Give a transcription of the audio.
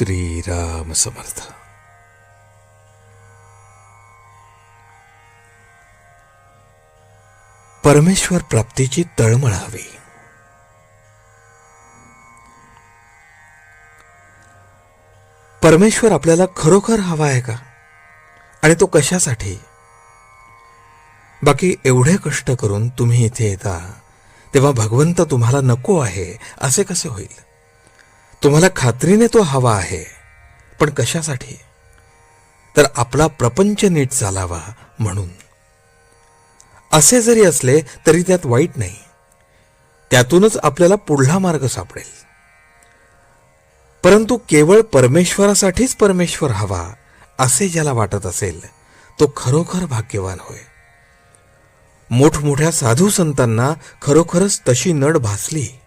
श्रीराम समर्थ. परमेश्वर प्राप्तीची तळमळ हवी. परमेश्वर आपल्याला खरोखर हवा आहे का? आणि तो कशासाठी? बाकी एवढे कष्ट करून तुम्ही इथे येता तेव्हा भगवंत तुम्हाला नको आहे असे कसे होईल? तुम्हाला खात्रीने तो हवा आहे. पण कशासाठी? तर आपला प्रपंच नीट चालावा म्हणून. असे जरी असले तरी त्यात वाईट नाही. त्यातूनच आपल्याला पुढला मार्ग सापडेल. परंतु केवळ परमेश्वरासाठीच परमेश्वर हवा असे ज्याला वाटत असेल तो खरोखर भाग्यवान होय. मोठमोठ्या साधू संतांना खरोखरच तशी नड भासली.